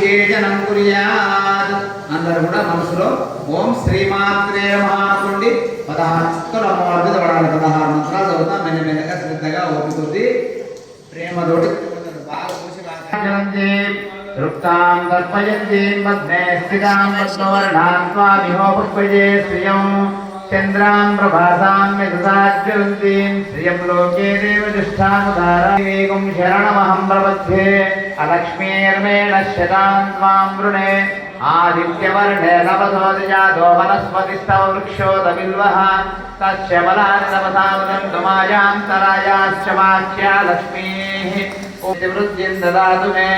విశేషణం కుర్యాత్. అందరూ కూడా మనసులో ఓం శ్రీమాత్రే మహానుకోండి పదహారు చుక్కలు అమ్మవారి పడాలి. పదహారు మంత్రాలు చదువుతాం. మెల్ల మెల్లగా శ్రద్ధగా ఓపికొద్ది ప్రేమతోటి బాగా చూసి తృప్తాం దర్పయంతీం పద్మే స్థితాం పద్మవర్ణాం స్వామిహోపక్వజే శ్రియం. చంద్రాం ప్రభాసాం యథాజ్వలంతీం శ్రియం లోకే దేవ దేవజుష్టాముదారేకం శరణమహం ప్రపద్యే. अलक्ष्मीर्मेण त्वाम् वृणे आदित्यवर्णेन वसोदिजातो वनस्पतिस्तव वृक्षोदबिल्वः तस्य बलानि तपसावदन्तमायान्तरायाश्च वाच्या लक्ष्मीः वृद्धिम् ददातु मे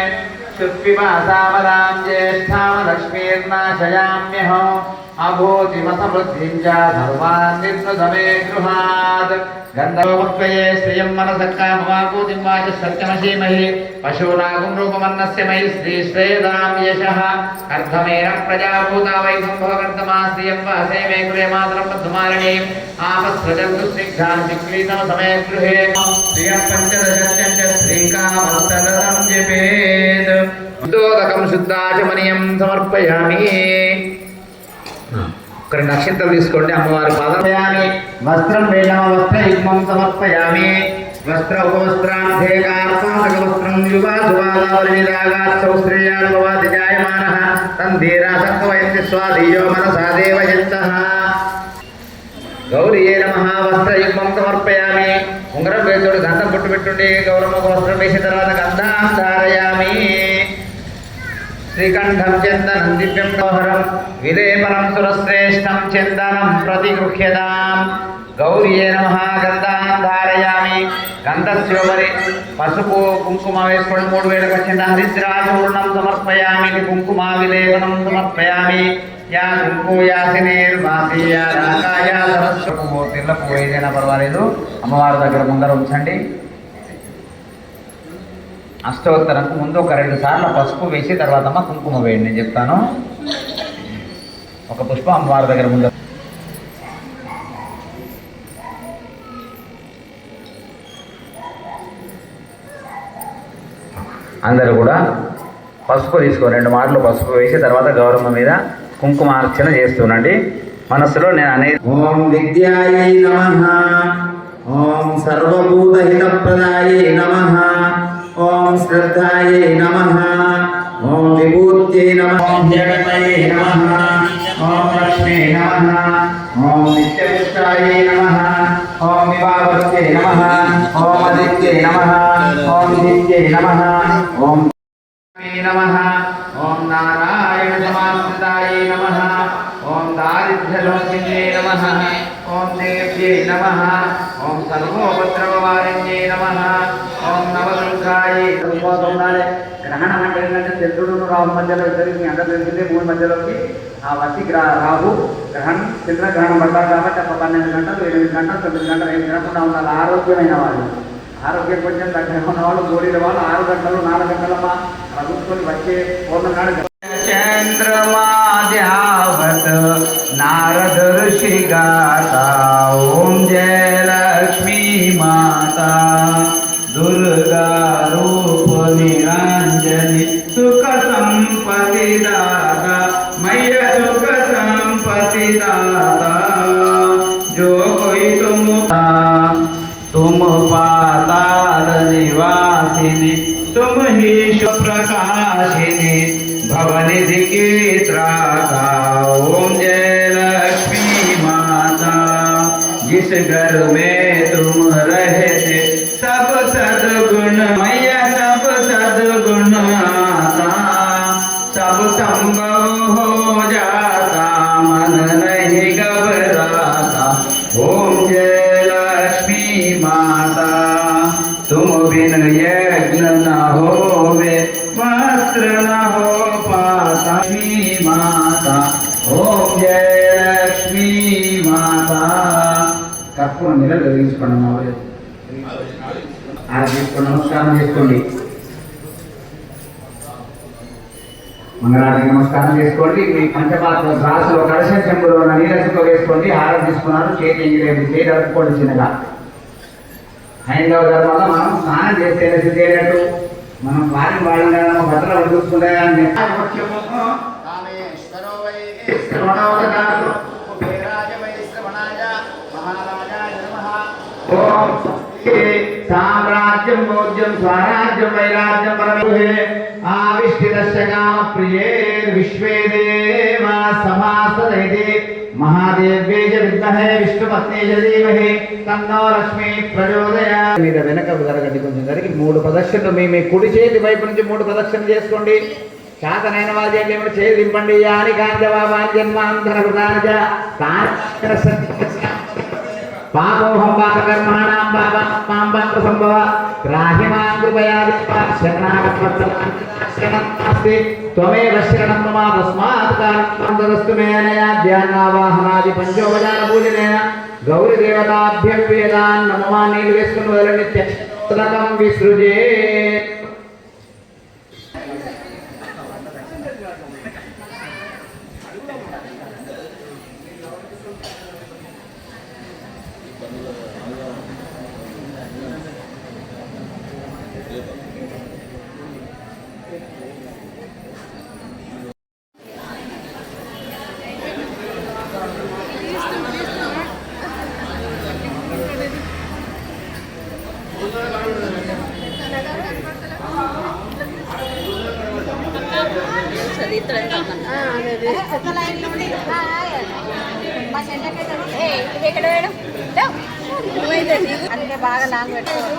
अभूतिमसमृद्धिं च सर्वान् निर्नुधमे गृहात् गन्धवभक्तये श्रियं मनसक्कामवापूतिं वाच सत्यमसीमहि पशूनागुं रूपमन्नस्य मयि श्रीश्वेदां यशः अर्धमेन प्रजाभूता वै सम्भवकर्तमा श्रियं वहसे मे गृहे मातरं बद्धुमारणीम् आपत्सृजन्तु स्निग्धान् विक्रीतमसमे गृहे श्रियः पञ्चदशत्यञ्च श्रीकामस्तदं जपेत् उद्योदकं शुद्धाचमनीयं समर्पयामि సమర్పయామి ఇక్కడ నక్షత్రం తీసుకోండి. అమ్మవారి పాదయామి వస్త్రం వేణమ వస్త్ర యుగ్మం సమర్పయామి. వస్త్ర ఉపవస్త్రాంధే కార్పాదక వస్త్రం యువాసువాదావలిదాగాత్సౌ జాయమాన జాయమానః తంధీరా సత్వయంతి స్వాధీయో మనసా దేవయంతః గౌరీయే నమ. వస్త్రయుగ్మం సమర్పయామి. ఉంగరం వేసుడు గంధం పుట్టు పెట్టుండి గౌరమ్మ వస్త్రం వేసిన తర్వాత గంధాం ధారయామి. శ్రీకంఠం చందనం దివ్యం గోహరం విలేపనం సురశ్రేష్టం చందనం ప్రతిగృహ్యతాం గౌరీయే నమ గంధాం ధారయామి. గంధస్యోపరి పసుపు కుంకుమ వేసుకొని మూడు వేలకు వచ్చిన హరిద్రాచూర్ణం సమర్పయామి. కుంకుమ విలేపనం సమర్పయామి. యా కుంకు యాసినేర్మాసి యా రాగాయ సరస్వపు తెల్ల పువ్వు పర్వాలేదు. అమ్మవారి దగ్గర ముందర ఉంచండి. అష్టోత్తరంకు ముందు ఒక రెండు సార్లు పసుపు వేసి తర్వాత అమ్మ కుంకుమ వేయండి నేను చెప్తాను. ఒక పుష్పం అమ్మవారి దగ్గర ముందు. అందరూ కూడా పసుపు తీసుకో రెండు మాటలు పసుపు వేసి తర్వాత గౌరమ్మ మీద కుంకుమార్చన చేస్తుండండి మనస్సులో నేను అనేది ఓం విద్యాయై నమ ఓం సర్వభూతహితప్రదాయై నమ. ఓం శ్రద్ధాయై నమ ఓం విభూత్యై నమ ఓం జగతయై నమ ఓం లక్ష్మీ నమ ఓం నిత్యపుష్టాయై నమ ఓం వివాహత్యై నమ ఓం ఆదిత్యై నమ ఓం నిత్యై నమ ఓం నమ ఓం నారాయణ సమాశ్రితాయ నమ ఓం దారిద్ర్యలోకిన్యై నమ ఓం దేవ్యై నమ ఓం సర్వోపద్రవవారిణ్యై నమ. ఓం నవదుర్గాయ ఉండాలి గ్రహణం అంటే ఏంటంటే చంద్రుడు రాహు మధ్యలో ఇద్దరికి మీ అందరూ తెలిసిందే మూడు మధ్యలోకి. ఆ వతి గ్రహ రాహు గ్రహణం చంద్రగ్రహణం పడ్డారు కాబట్టి ఒక పన్నెండు గంటలు ఎనిమిది గంటలు తొమ్మిది గంటలు ఏం తినకుండా ఉండాలి. ఆరోగ్యమైన వాళ్ళు. ఆరోగ్యం కొంచెం దగ్గర ఉన్న వాళ్ళు గోడీల వాళ్ళు ఆరు గంటలు నాలుగు గంటలమ్మా. ప్రభుత్వం వచ్చే పూర్ణ నాడు చంద్రమాధ్యావత్ నారద ఋషి గాతా ఓం జయ माता, दुर्गा रूप निरञ्जनि सुख सम्पतिदाता मैया सुख सम्पतिदाता जो कोई तुम तुम पाताल निवासी तुम ही प्रकाशिनि भवनिधि के त्राता। ओम जय लक्ष्मी माता, जिस घर में तुम रहते सब सदगुण मैया, सब सदगुण आता सब संभव हो जाता, मन नहीं घबराता। ओम जय लक्ष्मी माता, तुम बिन यज्ञ न होवे, वस्त्र न हो पाता। माता, ओम जय लक्ष्मी माता। కర్పూరం మీద వెలిగించుకోండి మా ఊరు. తీసుకోండి నమస్కారం చేసుకోండి. మంగళారతి నమస్కారం చేసుకోండి. మీ పంచపాత్ర గ్లాసులో కలశ చెంబులో ఉన్న నీళ్ళ చుక్క వేసుకోండి. హారం తీసుకున్నారు. చేతి అడుక్కోండి చిన్నగా. హైందవ ధర్మంలో మనం స్నానం చేస్తే శుద్ధి అయినట్టు? మనం వారి వాళ్ళ భద్ర చూసుకుంటే సామ్రాజ్యం భోజ్యం స్వరాజ్యం వైరాజ్యం పరమే ఆవిష్టితస్య ప్రియే దేవ సమాసదైతే మహాదేవ్యే విద్మహే విష్ణుపత్నే చ తన్నో లక్ష్మి మీద వెనక జరగండి కొంచెం జరిగి మూడు ప్రదక్షిణలు మీ మీ కుడి చేతి వైపు నుంచి మూడు ప్రదక్షిణలు చేసుకోండి. శాతనైన వాళ్ళు ఏమిటి చేయి దింపండి యాని కాంజవాబాని జన్మాంతర కృతాని సత్య పాపోహం పాపకర్మాణం పాపం పాప సంభవ రాహిమాం కృపయా శరణాగతి త్వమేవ శరణం మమ తస్మాత్ కారణం తదస్తు ధ్యానావాహనాది పంచోపచార పూజనేన గౌరీ దేవతాభ్యం నమమా నీళ్ళు వేసుకుని వదలని త్యక్తం విసృజే లాంగ్ పెట్టారు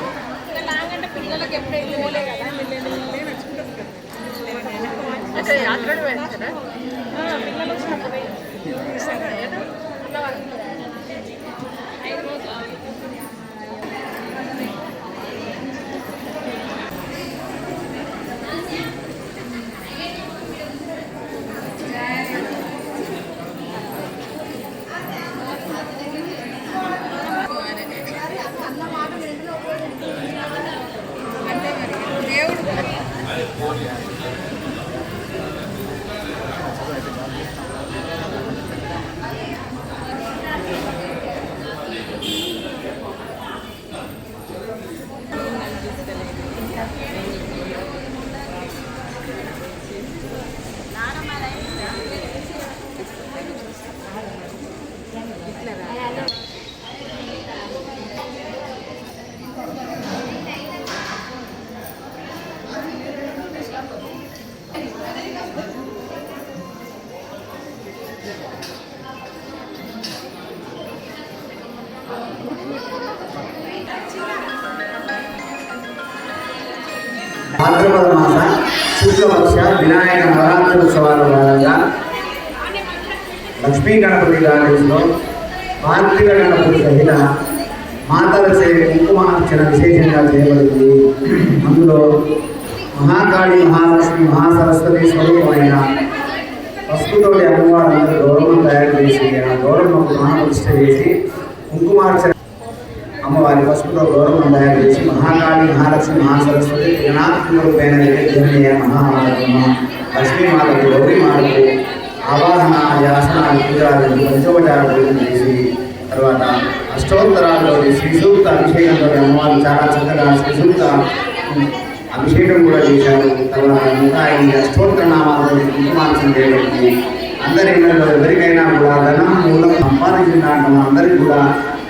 లాంగ్ అంటే పిల్లలకి ఎప్పుడైతే కదా? పిల్లలు వచ్చినప్పుడు భాద్రపద మాస శుక్లపక్ష వినాయక నవరాత్రి ఉత్సవాల భాగంగా లక్ష్మీ గణపతి గార్డెన్స్లో కార్తీక గణపతి సహిత మాతల సేవ కుంకుమార్చన విశేషంగా చేయబడింది అందులో మహాకాళి మహాలక్ష్మి మహాసరస్వతి స్వరూపమైన పసుపుతోటి అమ్మవారందరూ గౌరవం తయారు చేసి ఆ గౌరవం మహాప్రతిష్ట చేసి కుంకుమార్చన అమ్మవారి పసుపులో గౌరవం తయారు చేసి మహాకాళి మహాలక్ష్మి మహాసరస్వతి త్రినాథరూపైన జగన్య మహామాతమ్మ లక్ష్మీమాతకు గౌరీమాతకు ఆవాహన ఆసనాలు పూజాలు పంచోపచారాలు చేసి తర్వాత అష్టోత్తరాల్లో శ్రీసూక్త అభిషేకంతో అమ్మవారు చాలా చక్కగా శ్రీసూక్త అభిషేకం కూడా చేశారు. తర్వాత ఇంకా ఈ అష్టోత్తర నామాలతో కుంకుమార్చన చేయబడింది. అందరి ఇళ్ళలో ఎవరికైనా కూడా ధనం మూలం సంపాదించిన అందరికీ కూడా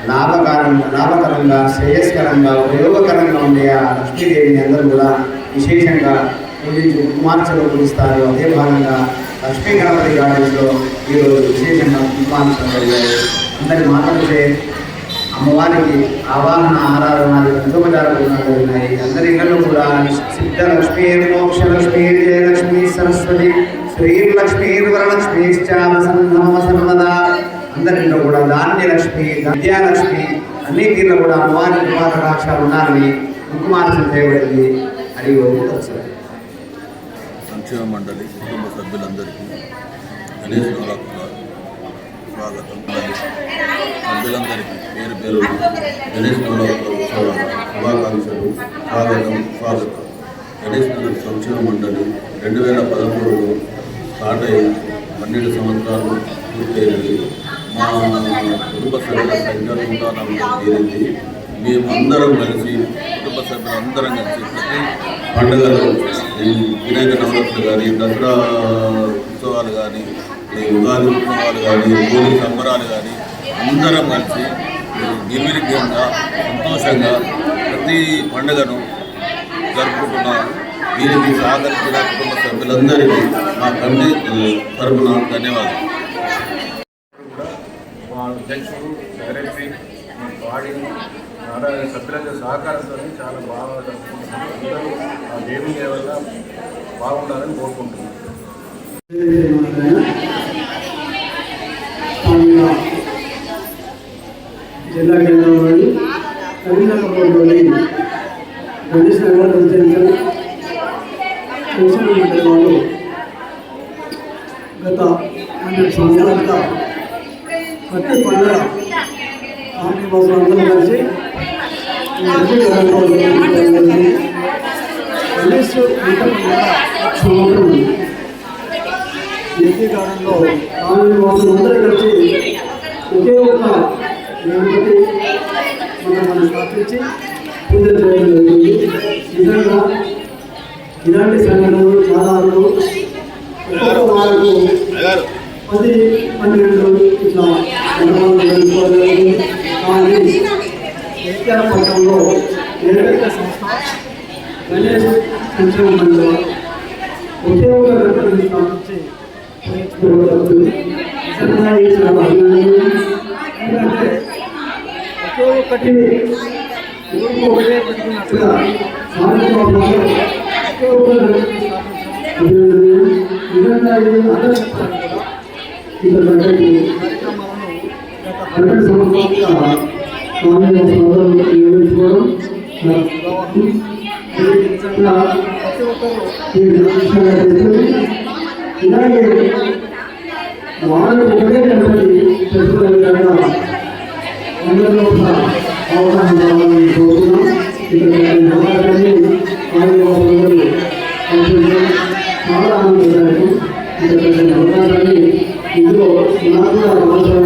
లాభకరంగా లాభకరంగా శ్రేయస్కరంగా ఉపయోగకరంగా ఉండే ఆ లక్ష్మీదేవిని అందరూ కూడా విశేషంగా పూజించి కుమార్చలు పూజిస్తారు. అదే భాగంగా లక్ష్మీ గణపతి గార్డెన్స్లో ఈరోజు విశేషంగా కుమార్చన జరిగాయి అందరి మాటలచే అమ్మవారికి ఆవాహన ఆరాధనాలు పంచోపచార ఉన్నాయి అందరి ఇళ్ళలో కూడా సిద్ధ లక్ష్మీ మోక్ష జయలక్ష్మి సరస్వతి శ్రీలక్ష్మీ వరలక్ష్మీ నమ సర్వదా. అందరిలో కూడా ధాన్యలక్ష్మి విద్యాలక్ష్మి అన్ని తీర్లు కూడా అమ్మవారి కృపాకటాక్షాలు ఉన్నారని కుంకుమార్చన చేయబడింది అడిగి ఒకసారి సంక్షేమ మండలి కుటుంబ సభ్యులందరికీ గణేష్ స్వాగతం. సభ్యులందరికీ పేరు పేరు గణేష్ శుభాకాంక్షలు స్వాగతం స్వాగతం. గణేష్ నగర్ సంక్షేమ మండలి రెండు వేల పదమూడులో స్టార్ట్ అయ్యి పన్నెండు సంవత్సరాలు పూర్తయినది. మా కుటుంబ సభ్యుల సంఖ్య తీరింది మేమందరం కలిసి కుటుంబ సభ్యులందరం కలిసి ప్రతి పండుగలు వినాయక నవరాత్రులు కానీ దసరా ఉత్సవాలు కానీ ఈ ఉగాది ఉత్సవాలు కానీ హోలీ సంబరాలు కానీ అందరం కలిసి నిర్విఘ్నంగా సంతోషంగా ప్రతి పండుగను జరుపుకుంటున్న దీనికి సహకరించిన కుటుంబ సభ్యులందరికీ మా తండ్రి తరఫున ధన్యవాదాలు. మా అధ్యక్షుడు సెక్రటరీ మా బాడీ నారాయణ సభ్యుల సహకారంతో చాలా బాగా అందరూ ఆ దేవుని వల్ల బాగుండాలని కోరుకుంటున్నాను జిల్లా కేంద్రంలోని కరీంనగర్లోని గణేష్ నగర్ పంచాయతీ పెన్షన్ మండలి వాళ్ళు గత పన్నెండు సంవత్సరాలుగా ప్రతి పండుగ ఆర్థిక బస్సులు అందరూ కలిసి ఈ అన్ని గ్రామాల్లో నిర్వహించడం జరిగింది. గణేష్ వాళ్ళు అందరూ కలిసి ఒకే ఒక గణపతి మనం మనం స్థాపించి పూజ చేయడం జరుగుతుంది నిజంగా ఇలాంటి సంఘటనలు చాలా వరకు ఒక్కొక్క వారకు పది పన్నెండు ఇట్లా కానీ ఎస్టీఆర్ పట్టణంలో ఏకైక సంస్థ గణేష్ సంక్షేమ మండలి ఒకే ఒక గణపతిని స్థాపించి ప్రయత్నించబడుతుంది. నిజంగా ఇది చాలా అభినందనీయం. ఎందుకంటే ఒకే ఒక్కటి ఊరికి ఒకటే పెట్టుకున్నట్టుగా సాంఘిక ఒకే ఒక గణపతిని స్థాపించడం అభినందనీయం. నిజంగా ఇది అందరూ చెప్పాలి కూడా. ఇంతకంటే కార్యక్రమాలను గత పన్నెండు సంవత్సరాలుగా స్వామి సోదరులు నిర్వహించుకోవడం చాలా ఇలాగే వాళ్ళు ఒకటే అందరిలో ఒక అవగాహన రావాలని కోరుతున్నాం ఇక్కడ నమ్మకాన్ని చాలా ఆనందదాయకం ఇక్కడ ఇందులో నాకు కూడా